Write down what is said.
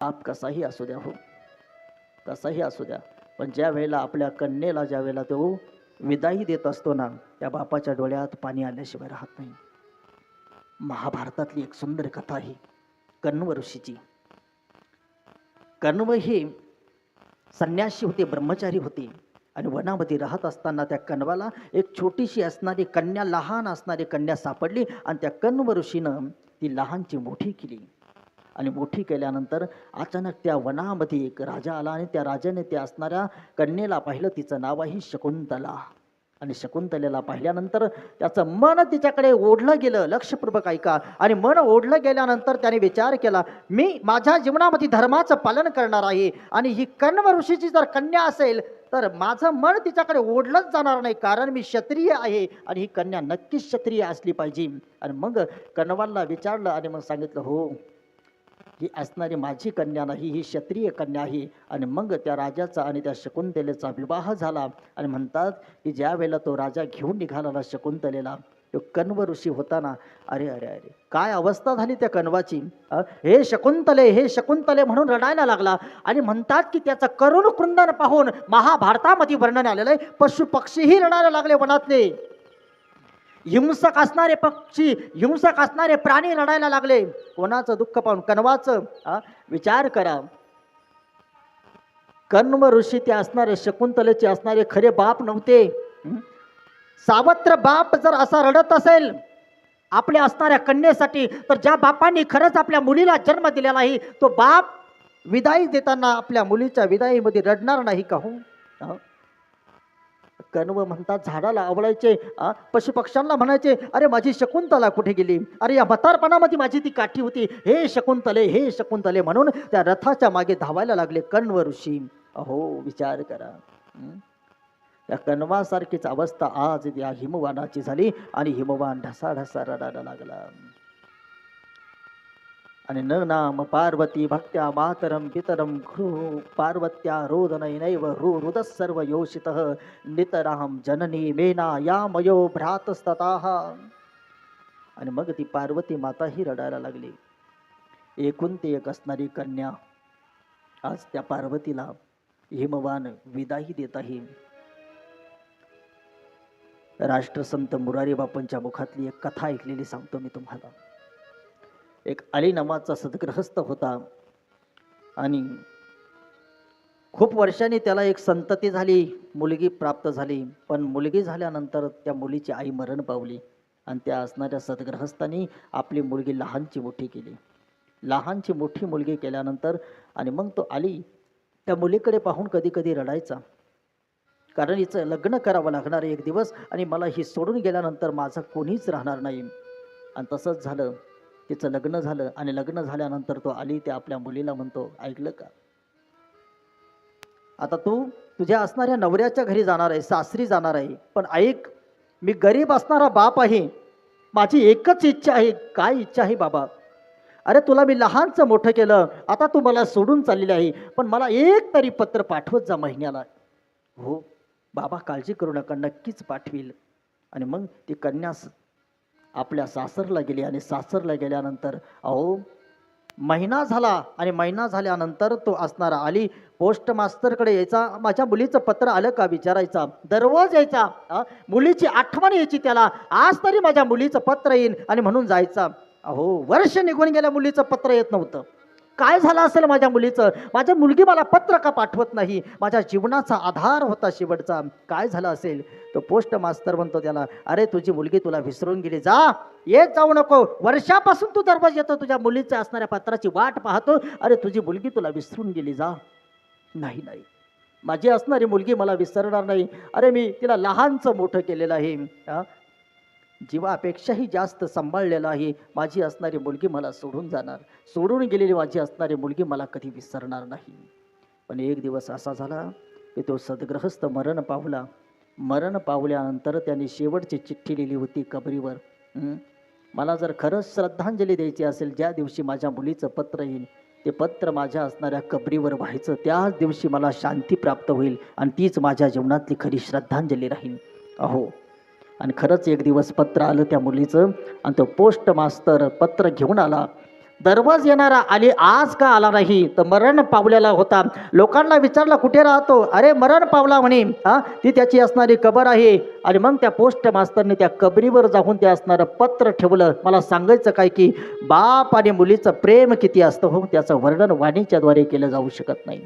आप कसाही असू द्या हो। कसाही असू द्या। पण ज्या वेळेला आपल्या कन्येला ज्या वेळेला तो विदाई देत असतो ना त्या बापाच्या डोळ्यात पाणी आल्याशिवाय राहत नाही. महाभारतातली एक सुंदर कथा आहे कण्व ऋषीची. कण्व हे संन्यासी होते ब्रह्मचारी होते. आणि वनामध्ये राहत असताना त्या कण्वाला एक छोटीशी असणारी कन्या लहान असणारी कन्या सापडली आणि त्या कण्व ऋषीनं ती लहानची मोठी केली. आणि मोठी केल्यानंतर अचानक त्या वनामध्ये एक राजा आला आणि त्या राजाने त्या असणाऱ्या कन्येला पाहिलं. तिचं नाव आहे शकुंतला. आणि शकुंतलेला पाहिल्यानंतर त्याचं मन तिच्याकडे ओढलं गेलं. लक्षपूर्वक ऐका. आणि मन ओढलं गेल्यानंतर त्याने विचार केला मी माझ्या जीवनामध्ये धर्माचं पालन करणार आहे आणि ही कण्व ऋषीची जर कन्या असेल तर माझं मन तिच्याकडे ओढलंच जाणार नाही कारण मी क्षत्रिय आहे आणि ही कन्या नक्कीच क्षत्रिय असली पाहिजे. आणि मग कण्वाला विचारलं आणि मग सांगितलं हो ही असणारी माझी कन्या नाही ही क्षत्रिय कन्या आहे. आणि मग त्या राजाचा आणि त्या शकुंतलेचा विवाह झाला. आणि म्हणतात की ज्या वेळेला तो राजा घेऊन निघाला शकुंतलेला तो कण्व ऋषी होता ना अरे अरे अरे काय अवस्था झाली त्या कण्वाची? हे शकुंतले हे शकुंतले म्हणून रडायला लागला. आणि म्हणतात की त्याचं करुण कृंदन पाहून महाभारतामध्ये वर्णन आलेलं आहे पशु पक्षीही रडायला लागले वनातले हिंसक असणारे पक्षी हिंसक असणारे प्राणी लढायला लागले. कोणाचं दुःख पाहून कणवाचं विचार करा. कण्व ऋषी ते असणारे शकुंतलेचे असणारे खरे बाप नव्हते. सावत्र बाप जर असा रडत असेल आपल्या असणाऱ्या कन्येसाठी तर ज्या बापांनी खरंच आपल्या मुलीला जन्म दिला नाही तो बाप विदाई देताना आपल्या मुलीच्या विदाईमध्ये रडणार नाही का हो? कण्व म्हणतात झाडाला आवडायचे पशुपक्ष्यांना म्हणायचे अरे माझी शकुंतला कुठे गेली? अरे या मतारपणामध्ये माझी ती काठी होती. हे शकुंतले हे शकुंतले म्हणून त्या रथाच्या मागे धावायला लागले कण्व ऋषी. अहो विचार करा. त्या कण्वासारखीच अवस्था आज या हिमवानाची झाली आणि हिमवान ढसा ढसा रडायला लागला. आणि न नाम पार्वती भक्त्या मातरम पितरम घृ पार्वत्या रोदनैनैव रु रुदः सर्व योषित नितराम जननी मेना या मयो भ्रातस्तताः। आणि मग ती पार्वती माताही रडायला लागली. एकूण ती एक असणारी कन्या. आज त्या पार्वतीला हिमवान विदाही देत आहे राष्ट्रसंत मुरारी बापूंच्या मुखातली एक कथा ऐकलेली सांगतो मी तुम्हाला. एक अली नावाचा सदग्रहस्थ होता. आणि खूप वर्षांनी त्याला एक संतती झाली मुलगी प्राप्त झाली. पण मुलगी झाल्यानंतर त्या मुलीची आई मरण पावली आणि त्या असणाऱ्या सदग्रहस्थांनी आपली मुलगी लहानची मोठी केली. लहानची मोठी मुलगी केल्यानंतर आणि मग तो आली त्या मुलीकडे पाहून कधी कधी रडायचा. कारण हिचं लग्न करावं लागणार एक दिवस आणि मला ही सोडून गेल्यानंतर माझं कोणीच राहणार नाही. आणि तसंच झालं. तिचं लग्न झालं आणि लग्न झाल्यानंतर तो आली ते आपल्या मुलीला म्हणतो ऐकलं का? आता तू तुझ्या असणाऱ्या नवऱ्याच्या घरी जाणार आहे सासरी जाणार आहे. पण ऐक मी गरीब असणारा बाप आहे. माझी एकच इच्छा आहे. काय इच्छा आहे बाबा? अरे तुला मी लहानचं मोठं केलं. आता तू मला सोडून चाललेली आहे. पण मला एक तरी पत्र पाठवत जा महिन्याला. हो बाबा काळजी करू नका. नक्कीच पाठवील. आणि मग ती कन्या आपल्या सासरला गेली आणि सासरला गेल्यानंतर अहो महिना झाला आणि महिना झाल्यानंतर तो असणारा आली पोस्ट मास्तरकडे यायचा. माझ्या मुलीचं पत्र आलं का विचारायचा? दररोज यायचा. मुलीची आठवण यायची त्याला. आज तरी माझ्या मुलीचं पत्र येईल आणि म्हणून जायचा. अहो वर्ष निघून गेल्या मुलीचं पत्र येत नव्हतं. काय झालं असेल माझ्या मुलीचं? माझ्या मुलगी मला पत्र का पाठवत नाही? माझ्या जीवनाचा आधार होता शेवटचा. काय झालं असेल? तो पोस्ट मास्तर म्हणतो त्याला अरे तुझी मुलगी तुला विसरून गेली. जा. येत जाऊ नको. वर्षापासून तू दरवाज येतो. तुझ्या मुलीच्या असणाऱ्या पत्राची वाट पाहतो. अरे तुझी मुलगी तुला विसरून गेली. जा. नाही नाही. माझी असणारी मुलगी मला विसरणार नाही. अरे मी तिला लहानचं मोठं केलेलं आहे. हां? जीवापेक्षाही जास्त सांभाळलेला आहे माझी असणारी मुलगी मला सोडून जाणार. सोडून गेलेली माझी असणारी मुलगी मला कधी विसरणार नाही. पण एक दिवस असा झाला की तो सदग्रहस्थ मरण पावला. मरण पावल्यानंतर त्याने शेवटची चिठ्ठी लिहिली होती कबरीवर. मला जर खरंच श्रद्धांजली द्यायची असेल ज्या दिवशी माझ्या मुलीचं पत्र येईल ते पत्र माझ्या असणाऱ्या कबरीवर व्हायचं त्याच दिवशी मला शांती प्राप्त होईल आणि तीच माझ्या जीवनातली खरी श्रद्धांजली राहील. अहो आणि खरंच एक दिवस पत्र आलं त्या मुलीचं आणि तो पोस्ट मास्तर पत्र घेऊन आला. दररोज येणारा आणि आज का आला नाही? तर मरण पावलेला होता. लोकांना विचारला कुठे राहतो? अरे मरण पावला म्हणे. हा ती त्याची असणारी कबर आहे. आणि मग त्या पोस्ट मास्तरने त्या कबरीवर जाऊन ते असणारं पत्र ठेवलं. मला सांगायचं काय की बाप आणि मुलीचं प्रेम किती असतं हो? त्याचं वर्णन वाणीच्याद्वारे केलं जाऊ शकत नाही.